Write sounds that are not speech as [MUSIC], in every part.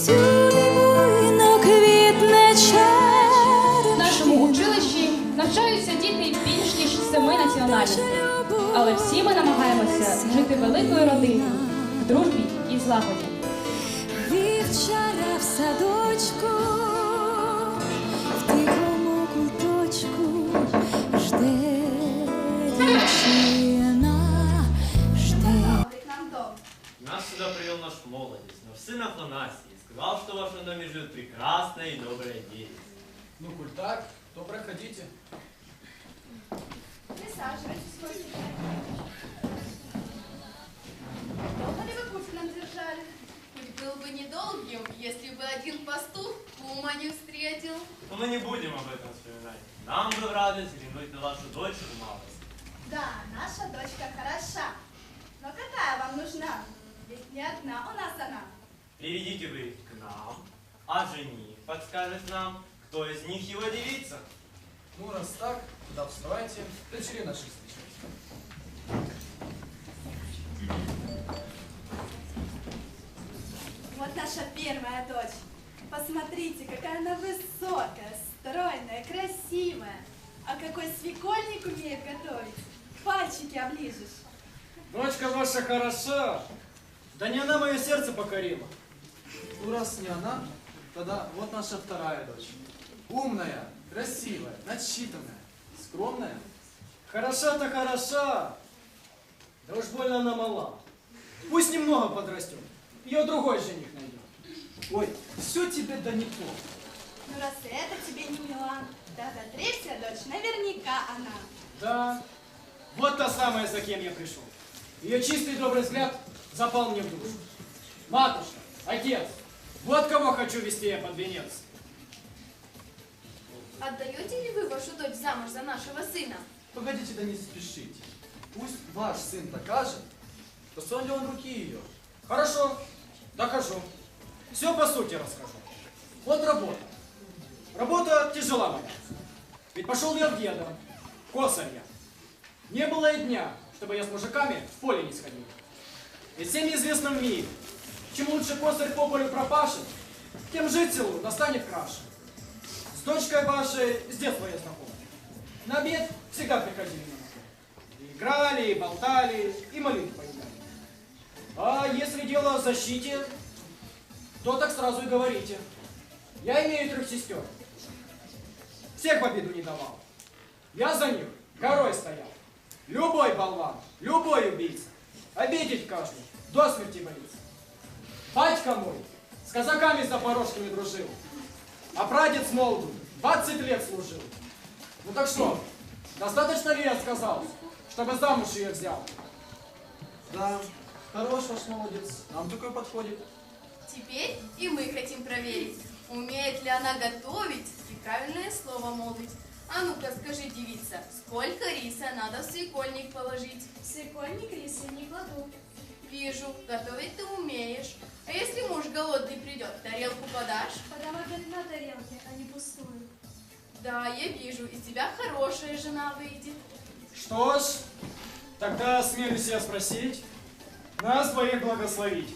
В нашому училищі навчаються діти більш ніж семи національностей. Але всі ми намагаємося жити великою родиною в дружбі і злагоді. вівчара в садочку, в тихому куточку жде дівчина, жде. Нас сюда привел наш молодец, наш сын Афанасий, сказал, что в вашем доме живет прекрасная и добрая девица. Ну, коль так, то проходите. Присаживайтесь, Костя. Долго ли вы путь нам держали? Путь был бы недолгим, если бы один пастух кума не встретил. Но мы не будем об этом вспоминать. Нам бы в радость взглянуть на вашу дочку малость. Да, наша дочка хороша. Но какая вам нужна? Ведь не одна у нас она. Приведите вы их нам, а жених подскажет нам, кто из них его девица. Ну, раз так, тогда вставайте, дочери наших встречать. Вот наша первая дочь. Посмотрите, какая она высокая, стройная, красивая. А какой свекольник умеет готовить. Пальчики оближешь. Дочка ваша хороша, да не она мое сердце покорила. Ну, раз не она, тогда вот наша вторая дочь. Умная, красивая, начитанная, скромная. Хороша-то хороша, да уж больно она мала. Пусть немного подрастет, ее другой жених найдет. Ой, все тебе да не то. Ну раз это тебе не Милан, тогда третья дочь наверняка она. Да, вот та самая, за кем я пришел. Ее чистый добрый взгляд запал мне в душу. Матушка, отец, вот кого хочу вести я под венец. Отдаете ли вы вашу дочь замуж за нашего сына? Погодите, да не спешите. Пусть ваш сын докажет, что сон ли он руки ее. Хорошо, докажу. Все по сути расскажу. Вот работа. Работа тяжела моя. Ведь пошел я в деда, косарь я. Не было и дня, чтобы я с мужиками в поле не сходил. И всем известно в мире, чем лучше косарь по полю пропашет, тем жить селу настанет краше. С дочкой вашей с детства я знаком. На обед всегда приходили на. И играли, и болтали, и молитвы поедали. А если дело о защите, то так сразу и говорите. Я имею трех сестер. Всех в обиду не давал. Я за них горой стоял. Любой болван, любой убийца. Обидеть каждого, до смерти боится. Батька мой с казаками запорожскими дружил. А прадед с молоду 20 лет служил. Ну так что, достаточно ли я сказал, чтобы замуж ее взял? Да, хорош ваш молодец, нам такой подходит. Теперь и мы хотим проверить, умеет ли она готовить и правильное слово молвить. А ну-ка скажи, девица, сколько риса надо в свекольник положить? Свекольник рисы не кладу. Вижу, готовить ты умеешь. А если муж голодный придет, тарелку подашь? Подам обед на тарелке, а не пустую. Да, я вижу, из тебя хорошая жена выйдет. Что ж, тогда смелюсь я спросить, нас двоих благословить.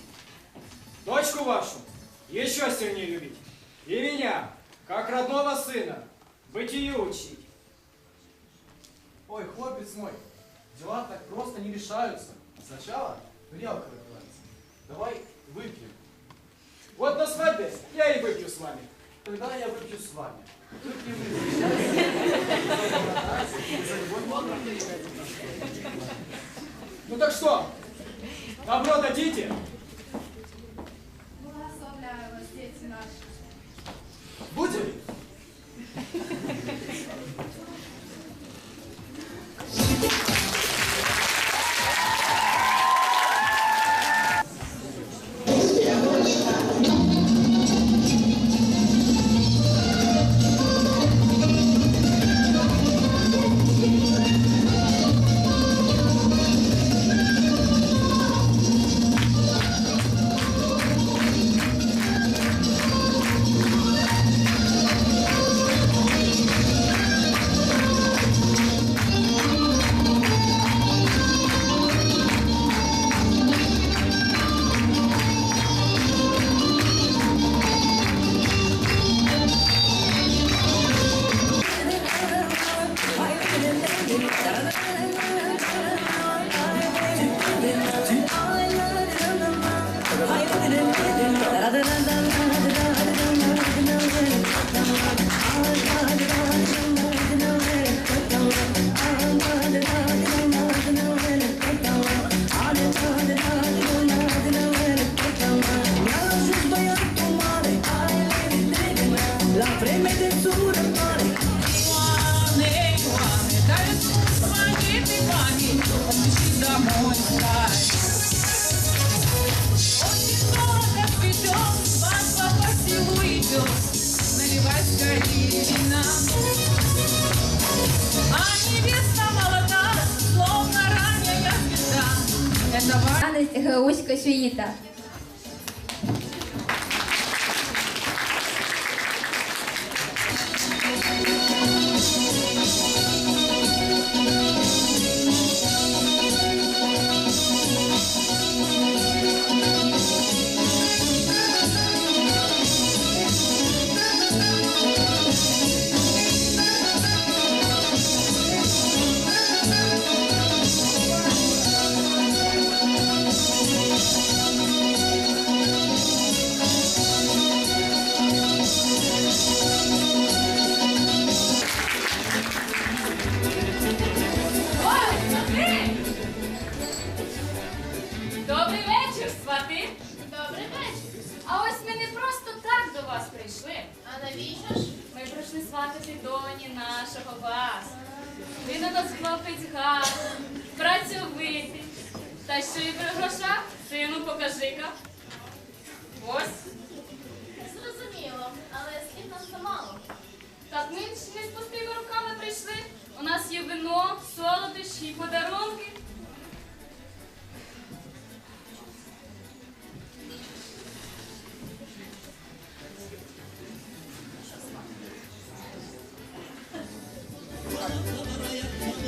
Дочку вашу еще сильнее любить. И меня, как родного сына, бытию учить. Ой, хлопец мой, дела так просто не решаются. Сначала тарелка выпивается. Давай выпьем. Вот на свадьбе я и выпью с вами. Тогда я выпью с вами. Выпьем Ну так что, добро дадите? Благословляю вас, дети наши. música, Juíta. Свати. Добрий вечір. А ось ми не просто так до вас прийшли. А навіщо ж? Ми прийшли сватати доні нашого вас. Він у нас хлопець гарний, працьовитий. Та що і при грошах, сину покажи-ка. Ось. Зрозуміло, але слів нам замало. Так ми ж не з пустими руками прийшли. У нас є вино, солодощі, подарунки.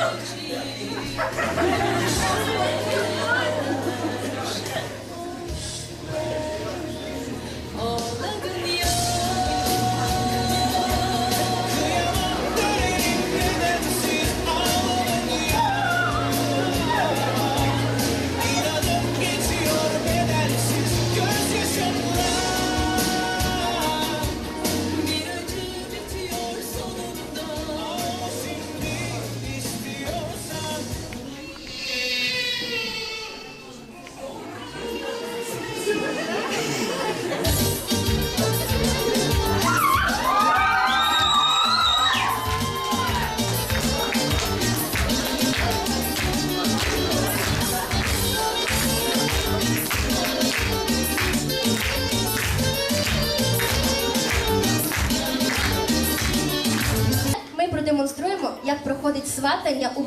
Jesus.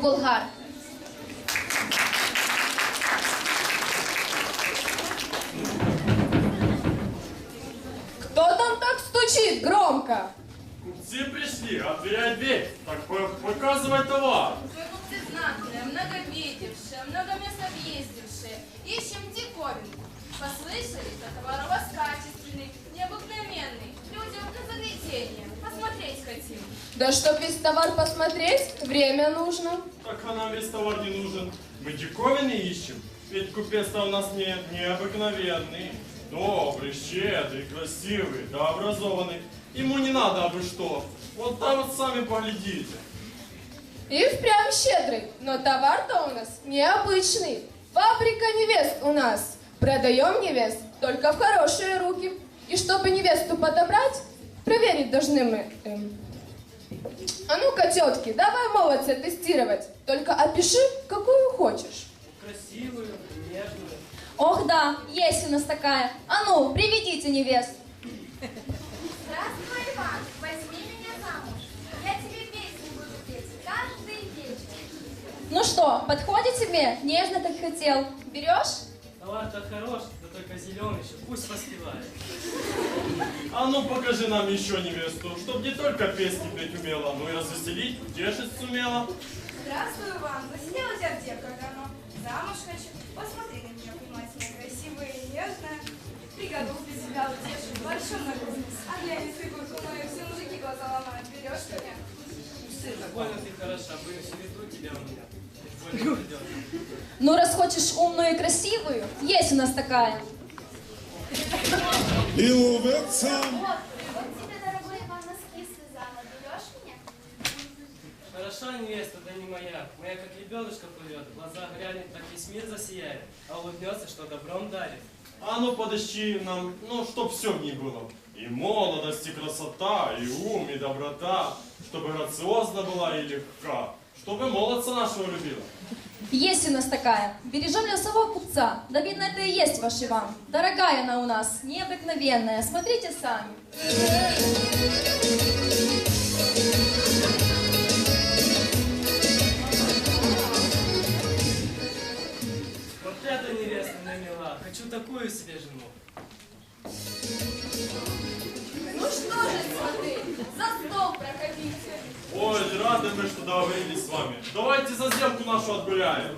Болгар. Кто там так стучит громко? Все пришли, отворяй дверь. Так по- показывай товар. Мы купцы знатные, много видевшие, много мест объездившие. Ищем диковинку. Послышали, что товар у вас качественный, необыкновенный. Людям на загляденье. Посмотреть хотим. Да чтоб весь товар посмотреть, время нужно. Так а нам весь товар не нужен. Мы диковины ищем. Ведь купец-то у нас не, необыкновенный. Добрый, щедрый, красивый, да образованный. Ему не надо абы что. Вот там вот сами поглядите. И впрямь щедрый, но товар-то у нас необычный. Фабрика невест у нас. Продаем невест только в хорошие руки. И чтобы невесту подобрать, проверить должны мы. эм. А ну-ка, тетки, давай молодца тестировать. Только опиши, какую хочешь. Красивый, нежный. Ох да, есть у нас такая. А ну, приведите невест. Здравствуй, Иван, возьми меня замуж. Я тебе песни буду петь каждый вечер. Ну что, подходит тебе? Нежно так хотел. Берешь? Товар-то хорош, да только зеленый еще, пусть поспевает. А ну покажи нам еще невесту, чтоб не только песни петь умела, но и развеселить, утешить сумела. Здравствуй, Иван. Засидела тебя в девках давно. Замуж хочу. Посмотри на меня внимательно. Красивая и нежная. Года для себя утешу. Большой на бизнес. А глянь, фигурку мою. Все мужики глаза ломают. Берешь меня? Сын, больно ты хороша, боюсь, веду тебя у меня. Ну, раз хочешь умную и красивую, есть у нас такая. И ловится. Вот тебе, дорогой Иван, носки связала. Берешь меня? Хороша невеста, да не моя. Моя как лебедушка плывет, глаза глянет, так весь мир засияет, а улыбнется, что добром дарит. А ну подыщи нам, ну, чтоб все в ней было. И молодость, и красота, и ум, и доброта. Чтобы грациозна была и легка. Чтобы молодца нашего любила. Есть у нас такая. Бережем лесового купца. Да видно, это и есть ваш Иван. Дорогая она у нас, необыкновенная. Смотрите сами. Вот эта невеста мне мила, хочу такую себе жену. Рады мы, что договорились с вами. Давайте за сделку нашу отгуляем.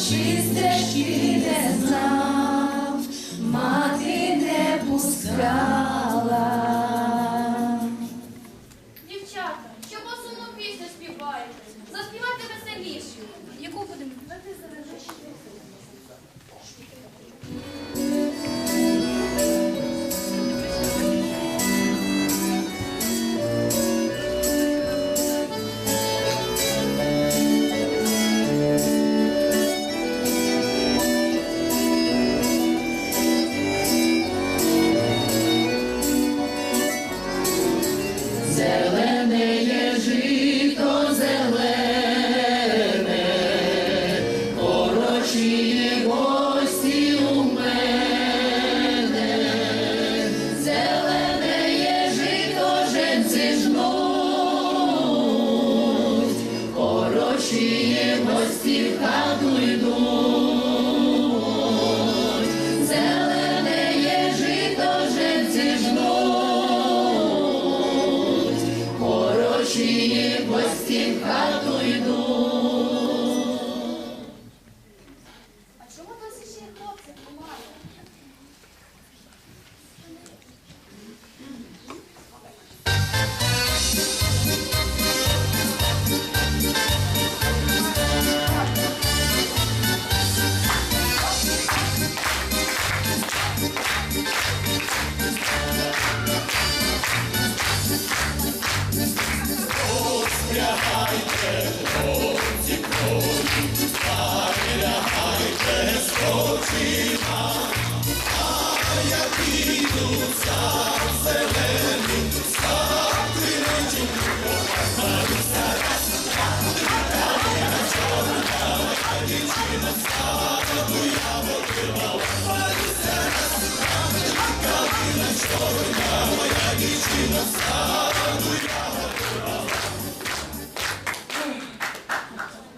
Мав, чи стежки не знав, мати не пускала.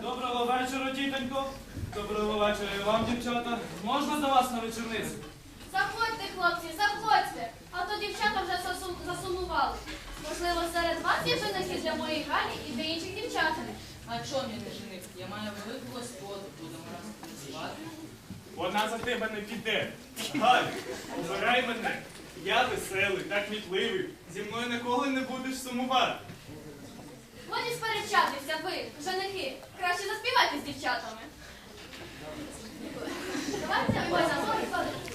Доброго вечора, тітонько. Доброго вечора і вам, дівчата. Можна за вас на вечорницю? Заходьте, хлопці, заходьте, а то дівчата вже засумували. Можливо, серед вас є женихи для моєї Галі і для інших дівчат. А чого мені не жениться? Я маю велику господу, будемо разом працювати. Вона за тебе не піде. [LAUGHS] Галь, обирай мене. Я веселий та кмітливий. Зі мною ніколи не будеш сумувати. Годі сперечатися, ви, женихи, краще заспівайте з дівчатами. Давайте, ой, заходь, Ой,